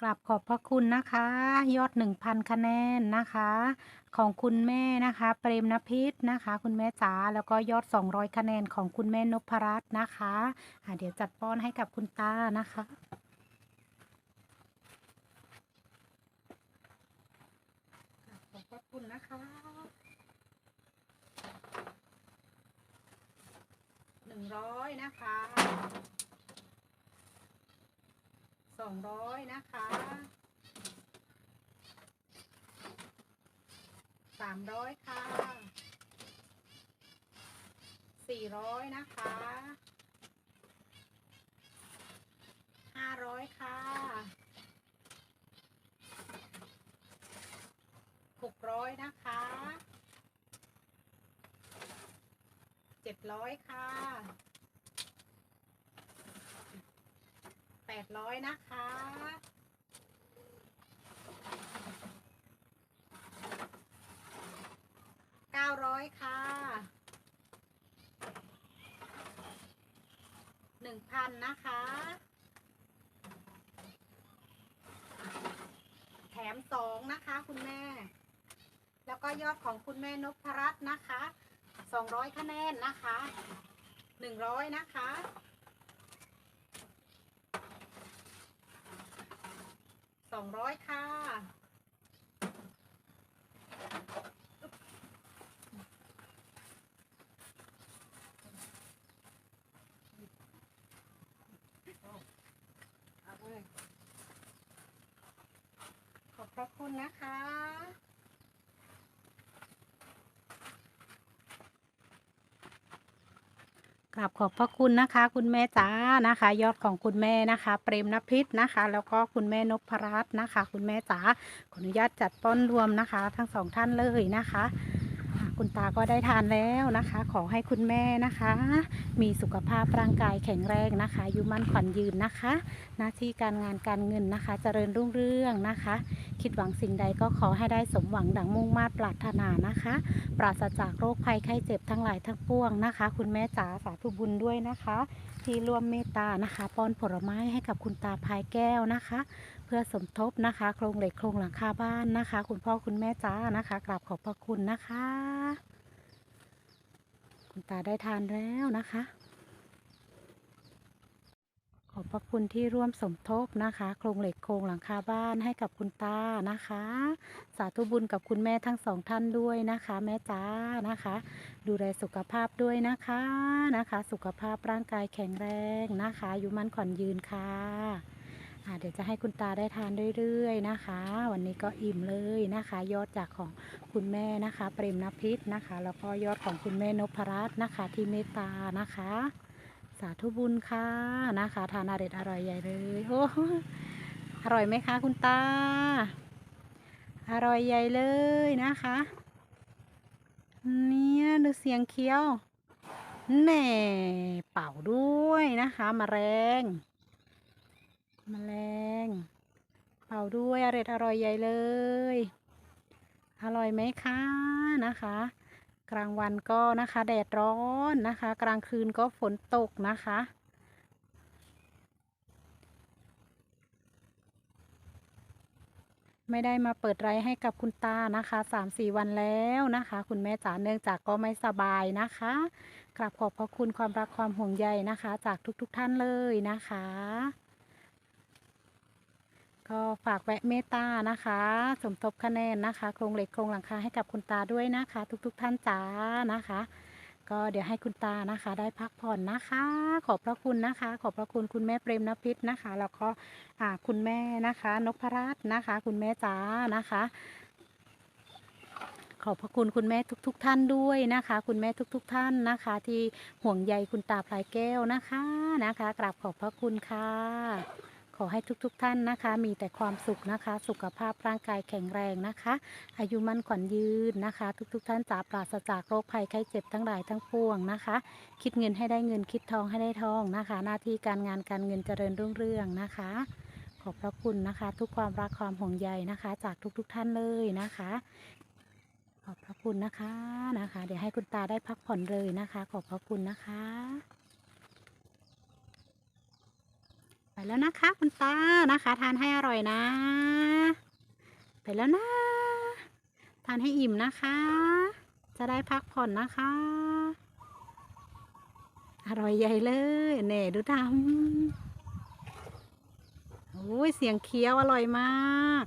กราบขอบพระคุณนะคะ ยอด 1,000 คะแนนนะคะ ของคุณแม่นะคะ เปรมนพิษนะคะ คุณแม่จ๋าแล้วก็ยอด 200 คะแนนของคุณแม่นพรัตน์นะคะะเดี๋ยวจัดป้อนให้กับคุณตานะคะขอบพระคุณนะคะหนึ่งร้อยนะคะ สองร้อยนะคะสามร้อยค่ะสี่ร้อยนะคะห้าร้อยค่ะหกร้อยนะคะเจ็ดร้อยค่ะ แป ดร้อยนะคะ เก้าร้อยค่ะหนึ่งพันนะคะ แถมสองนะคะคุณแม่ แล้วก็ยอดของคุณแม่นพรัตน์นะคะสองร้อยคะแนนนะคะหนึ่งร้อยนะคะ สองร้อยค่ะขอบพระคุณนะคะ กราบขอบพระคุณนะคะ คุณแม่จ๋านะคะ ยอดของคุณแม่นะคะ เปรมนพิษนะคะ แล้วก็คุณแม่นพรัตน์นะคะ คุณแม่จ๋าขออนุญาตจัดป้อนรวมนะคะ ทั้งสองท่านเลยนะคะ คุณตาก็ได้ทานแล้วนะคะ ขอให้คุณแม่นะคะ มีสุขภาพร่างกายแข็งแรงนะคะอายุมั่นขวัญยืนนะคะ หน้าที่การงานการเงินนะคะ เจริญรุ่งเรืองนะคะ คิดหวังสิ่งใดก็ขอให้ได้สมหวังดังมุ่งมา่ปรารถนานะคะ ปราศจากโรคภัยไข้เจ็บทั้งหลายทั้งปวงนะคะ คุณแม่จ๋าสาธุบุญด้วยนะคะ ที่ร่วมเมตตานะคะ ป้อนผลไม้ให้กับคุณตาพายแก้วนะคะ เพื่อสมทบนะคะ โครงเหล็กโครงหลังคาบ้านนะคะ คุณพ่อคุณแม่จ๋านะคะกราบขอบพระคุณนะคะ คุณตาได้ทานแล้วนะคะ ขอบพระคุณที่ร่วมสมทบนะคะ โครงเหล็กโครงหลังคาบ้านให้กับคุณตานะคะ สาธุบุญกับคุณแม่ทั้งสองท่านด้วยนะคะ แม่จ้านะคะ ดูแลสุขภาพด้วยนะคะนะคะ สุขภาพร่างกายแข็งแรงนะคะอายุมั่นขวัญยืนค่ะอ่า เดี๋ยวจะให้คุณตาได้ทานเรื่อยๆนะคะ วันนี้ก็อิ่มเลยนะคะ ยอดจากของคุณแม่นะคะ เปรมนพิษนะคะ แล้วก็ยอดของคุณแม่นพรัตน์นะคะ ที่เมตตานะคะ สาธุบุญค่ะนะคะ ทานอร่อยอร่อยใหญ่เลยโอ้อร่อยไหมคะคุณตา อร่อยใหญ่เลยนะคะ เนี่ยดูเสียงเคี้ยวแหน่เป่าด้วยนะคะมาแมลง มแมลงเป่าด้วยอร่อยอร่อยใหญ่เลย อร่อยไหมคะนะคะ กลางวันก็นะคะแดดร้อนนะคะ กลางคืนก็ฝนตกนะคะไม่ได้มาเปิดไรให้กับคุณตานะคะสามสี่วันแล้วนะคะ คุณแม่จ๋าเนื่องจากก็ไม่สบายนะคะกราบขอบพระคุณความรักความห่วงใยนะคะ จากทุกๆทท่านเลยนะคะ ก็ฝากแวะเมตตานะคะ สมทบคะแนนนะคะ โครงเหล็กโครงหลังคาให้กับคุณตาด้วยนะคะ ทุกๆทท่านจ๋านะคะ ก็เดี๋ยวให้คุณตานะคะ ได้พักผ่อนนะคะ ขอบพระคุณนะคะ ขอบพระคุณคุณแม่เปรมนพิษนะคะ แล้วก็คุณแม่นะคะนพรัตน์นะคะ คุณแม่จ๋านะคะขอบพระคุณคุณแม่ทุกๆท่านด้วยนะคะ คุณแม่ทุกๆท่านนะคะ ที่ห่วงใยคุณตาพลายแก้วนะคะนะคะกราบขอบพระคุณค่ะ ขอให้ทุกๆทท่านนะคะ มีแต่ความสุขนะคะ สุขภาพร่างกายแข็งแรงนะคะ อายุมั่นขวัญยืนนะคะ ทุกๆทท่านจะปราศจากโรคภัยไข้เจ็บทั้งหลายทั้งปวงนะคะ คิดเงินให้ได้เงินคิดทองให้ได้ทองนะคะ หน้าที่การงานการเงินเจริญรุ่งเรืองนะคะ ขอบพระคุณนะคะ ทุกความรักความห่วงใยนะคะ จากทุกๆทท่านเลยนะคะขอบพระคุณนะคะนะคะ เดี๋ยวให้คุณตาได้พักผ่อนเลยนะคะ ขอบพระคุณนะคะ ไปแล้วนะคะคุณตานะคะ ทานให้อร่อยนะ ไปแล้วนะ ทานให้อิ่มนะคะ จะได้พักผ่อนนะคะ อร่อยใหญ่เลยเน่ดูทำโอ้ยเสียงเคี้ยวอร่อยมาก